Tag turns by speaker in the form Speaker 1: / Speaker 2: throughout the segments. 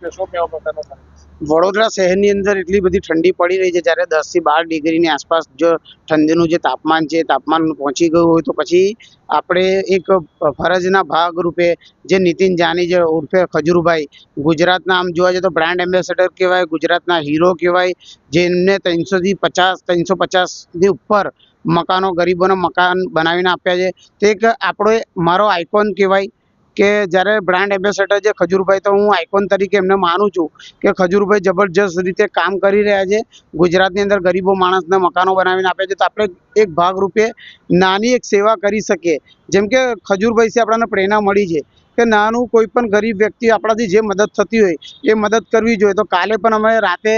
Speaker 1: વડોદરા શહેરની અંદર એટલી બધી ઠંડી પડી રહી છે, જ્યારે દસથી બાર ડિગ્રીની આસપાસ જો ઠંડીનું જે તાપમાન છે તાપમાન પહોંચી ગયું હોય તો પછી આપણે એક ફરજના ભાગ રૂપે જે નીતિન જાની જે ઉર્ફે ખજુરભાઈ, ગુજરાતના આમ જોવા જઈએ તો બ્રાન્ડ એમ્બેસેડર કહેવાય, ગુજરાતના હીરો કહેવાય, જેમને ત્રણસોથી પચાસ ત્રણસો પચાસથી ઉપર મકાનો ગરીબોને મકાન બનાવીને આપ્યા છે. તે એક આપણો મારો આઇકોન કહેવાય કે જ્યારે બ્રાન્ડ એમ્બેસેડર છે ખજૂરભાઈ, તો હું આઇકોન તરીકે એમને માનું છું કે ખજૂરભાઈ જબરજસ્ત રીતે કામ કરી રહ્યા છે. ગુજરાતની અંદર ગરીબો માણસને મકાનો બનાવીને આપે છે. તો આપણે એક ભાગરૂપે નાની એક સેવા કરી શકીએ. જેમ કે ખજૂરભાઈથી આપણને પ્રેરણા મળી છે. કે નાનું કોઈ પણ ગરીબ વ્યક્તિ આપણાથી જે મદદ થતી હોય એ મદદ કરવી જોઈએ. તો કાલે પણ અમે રાતે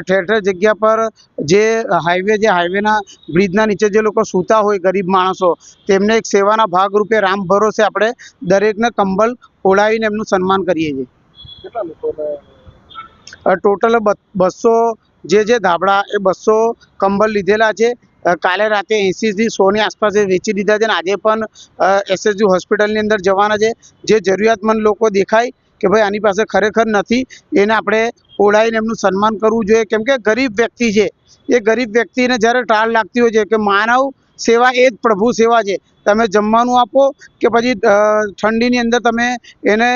Speaker 1: ઠેર ઠેર જગ્યા પર જે હાઈવે જે હાઈવેના બ્રિજના નીચે જે લોકો સૂતા હોય ગરીબ માણસો તેમને એક સેવાના ભાગરૂપે રામ ભરોસે આપણે દરેકને કંબલ ઓળાવીને એમનું સન્માન કરીએ છીએ. ટોટલ બસો જે જે ધાબળા એ બસો કંબલ લીધેલા છે. કાલે રાતે એંશીથી સોની આસપાસ વેચી દીધા છે અને આજે પણ એસએસજી હોસ્પિટલની અંદર જવાના છે. જે જરૂરિયાતમંદ લોકો દેખાય કે ભાઈ આની પાસે ખરેખર નથી, એને આપણે ઓળાઈને એમનું સન્માન કરવું જોઈએ. કેમ કે ગરીબ વ્યક્તિ છે. એ ગરીબ વ્યક્તિને જ્યારે ટાળ લાગતી હોય છે કે માનવ સેવા એ જ પ્રભુ સેવા છે. તમે જમવાનું આપો કે પછી ઠંડીની અંદર તમે એને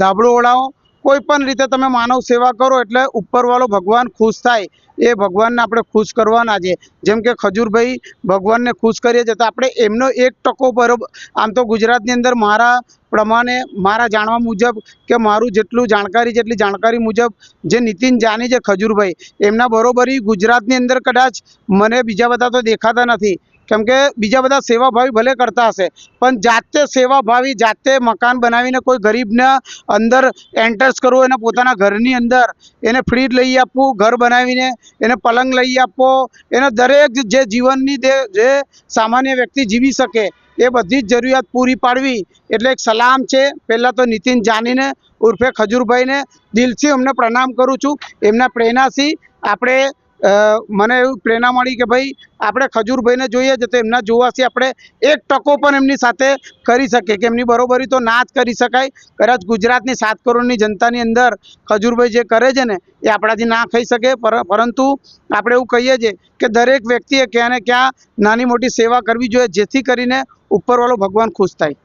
Speaker 1: ધાબળો ઓળાવો, કોઈ પણ રીતે તમે માનવ સેવા કરો એટલે ઉપરવાળો ભગવાન ખુશ થાય. એ ભગવાનને આપણે ખુશ કરવાના છે. જેમ કે ખજૂરભાઈ ભગવાનને ખુશ કરીએ છીએ, તો આપણે એમનો એક ટકો બરોબર, આમ તો ગુજરાતની અંદર મારા પ્રમાણે, મારા જાણવા મુજબ કે મારું જેટલું જાણકારી જેટલી જાણકારી મુજબ, જે નીતિન જાની છે ખજૂરભાઈ, એમના બરોબરી ગુજરાતની અંદર કદાચ મને બીજા બધા તો દેખાતા નથી. કેમ કે બીજા બધા સેવાભાવી ભલે કરતા હશે, પણ જાતે સેવાભાવી, જાતે મકાન બનાવીને કોઈ ગરીબને અંદર એન્ટર્સ કરવું, એને પોતાના ઘરની અંદર એને ફ્રી લઈ આપવું, ઘર બનાવીને એને પલંગ લઈ આપો, એને દરેક જે જીવનની જે સામાન્ય વ્યક્તિ જીવી શકે, એ બધી જ જરૂરિયાત પૂરી પાડવી. એટલે એક સલામ છે. પહેલાં તો નીતિન જાનીને, ઉર્ફે ખજૂરભાઈને દિલથી અમને પ્રણામ કરું છું. એમના પ્રેરણાથી આપણે મને એવું પ્રેરણા મળી કે ભાઈ, આપણે ખજૂરભાઈને જોઈએ છે તો એમના જોવાથી આપણે એક ટકો પણ એમની સાથે કરી શકીએ કે એમની બરોબરી તો ના જ કરી શકાય. કદાચ ગુજરાતની સાત કરોડની જનતાની અંદર ખજૂરભાઈ જે કરે છે ને, એ આપણાથી ના થઈ શકે. પરંતુ આપણે એવું કહીએ છીએ કે દરેક વ્યક્તિએ ક્યાં ને ક્યાં નાની મોટી સેવા કરવી જોઈએ, જેથી કરીને ઉપરવાળો ભગવાન ખુશ થાય.